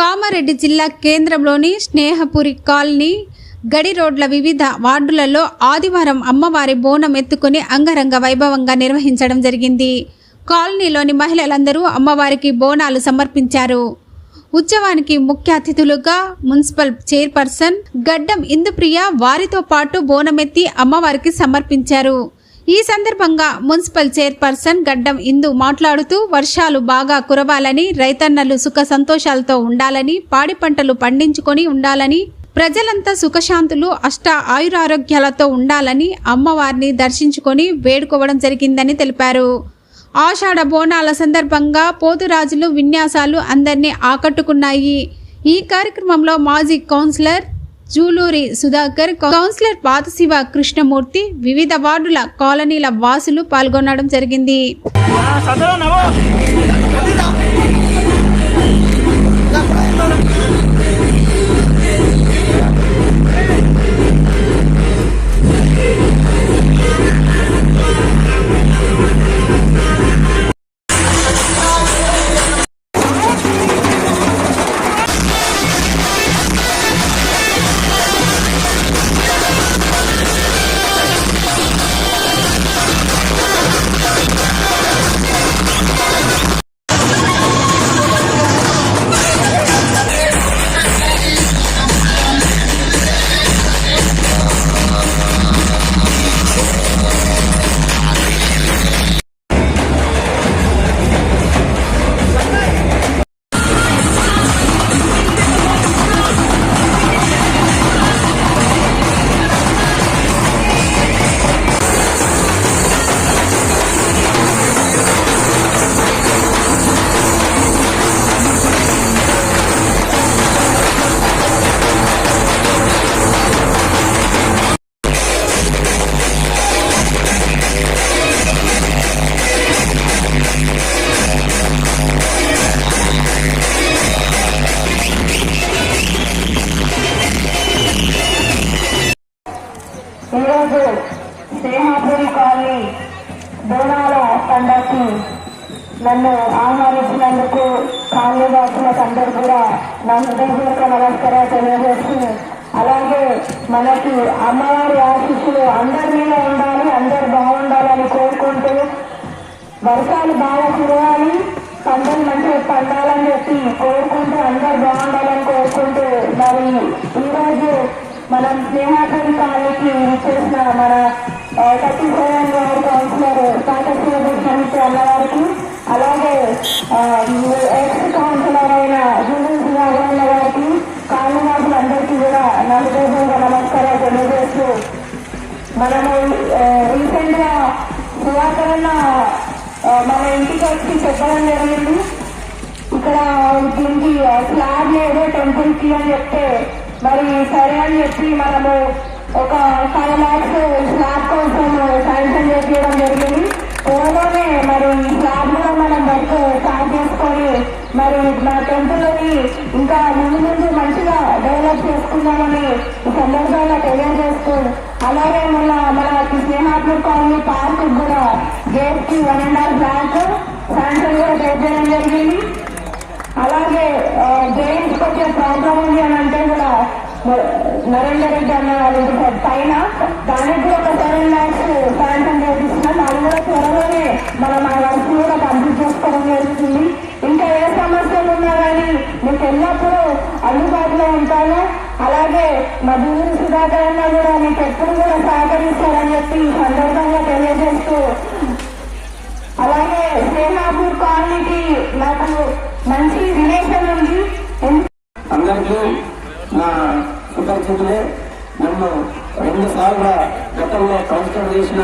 కామారెడ్డి జిల్లా కేంద్రంలోని స్నేహపురి కాలనీ గడి రోడ్ల వివిధ వార్డులలో ఆదివారం అమ్మవారి బోనం ఎత్తుకుని అంగరంగ వైభవంగా నిర్వహించడం జరిగింది. కాలనీలోని మహిళలందరూ అమ్మవారికి బోనాలు సమర్పించారు. ఉత్సవానికి ముఖ్య అతిథులుగా మున్సిపల్ చైర్పర్సన్ గడ్డం ఇందుప్రియ వారితో పాటు బోనమెత్తి అమ్మవారికి సమర్పించారు. ఈ సందర్భంగా మున్సిపల్ చైర్పర్సన్ గడ్డం ఇందు మాట్లాడుతూ వర్షాలు బాగా కురవాలని రైతన్నలు సుఖ సంతోషాలతో ఉండాలని పాడి పంటలు పండించుకొని ఉండాలని ప్రజలంతా సుఖశాంతులు అష్ట ఆయురారోగ్యాలతో ఉండాలని అమ్మవారిని దర్శించుకొని వేడుకోవడం జరిగిందని తెలిపారు. ఆషాఢ బోనాల సందర్భంగా పోతురాజులు విన్యాసాలు అందరినీ ఆకట్టుకున్నాయి. ఈ కార్యక్రమంలో మాజీ కౌన్సిలర్ జూలూరి సుధాకర్ కౌన్సిలర్ పాతశివ కృష్ణమూర్తి వివిధ వార్డుల కాలనీల వాసులు పాల్గొనడం జరిగింది. శ్రీహాపురి కాలనీ బోనాల పండగకి నన్ను ఆహ్వానించినందుకు కాలనీ వాసులకు కూడా నా హృదయపూర్వక నమస్కారాలు తెలియజేస్తూ అలాగే మనకి అమ్మవారి ఆశీస్సులు అందరి మీద ఉండాలి అందరు బాగుండాలని కోరుకుంటూ వర్షాలు బాగా కురవాలి పంటలు మంచిగా పండాలని చెప్పి కోరుకుంటూ అందరు బాగుండాలని కోరుకుంటూ మరి ఈరోజు మనం స్నేహాకరి కాలనీకి చేసిన మన థర్టీ సెవెన్ వారి కౌన్సిలర్ కాకతీయ సమితి అన్నవారికి అలాగే ఎక్స్ కౌన్సిలర్ అయిన జూనియర్ సుధాకరణ గారికి కాలనీ అందరికీ కూడా నా హృదయపూర్వక నమస్కారాలు తెలియజేస్తూ మనము రీసెంట్గా సుధాకరణ మన ఇంటికి వచ్చి చెప్పడం జరిగింది. ఇక్కడ దీనికి స్లాబ్ లేదు టెంపుల్కి అని చెప్తే మరి సరే అని చెప్పి మనము ఒక ఫైవ్ ల్యాక్స్ స్లాబ్ కోసం శాంక్షన్ చేపించడం జరిగింది. త్వరలోనే మరి ఈ స్లాబ్ కూడా మనం వర్క్ స్టార్ట్ చేసుకొని మరి మా టెంపుల్ ఇంకా ముందు ముందు మంచిగా డెవలప్ చేసుకుందామని ఈ సందర్భంగా తెలియజేస్తూ అలాగే మన మన స్నేహాత్మక కాలనీ పార్క్ కూడా గేట్కి one and half block sanction కూడా చేయడం జరిగింది. అలాగే జైన్స్ వచ్చే ప్రాబ్లం ఉంది అని అంటే కూడా నరేందర్ రెడ్డి అన్న వాళ్ళ ఇంటి పైన దానికి కూడా ఒక సెవెన్ ల్యాక్స్ శాంక్షన్ చేపిస్తున్నాం అది కూడా త్వరలోనే మనం ఆ వర్క్ కూడా కంప్లీట్ చేసుకోవడం జరుగుతుంది. ఇంకా ఏ సమస్యలు ఉన్నా కానీ మీకు ఎల్లప్పుడూ అందుబాటులో ఉంటాను. అలాగే మా దూరి సుధాకర్ అన్న కూడా మీకు ఎప్పుడు కూడా సహకరిస్తారని చెప్పి ఈ సందర్భంగా తెలియజేస్తూ అలాగే సేనాపూర్ కాలనీకి నాకు మంచి రిలేషన్ ఉంది ఎన్- అందరికీ నా సుపరిచితులే నన్ను రెండు సార్లు గతంలో కౌన్సిలర్ చేసిన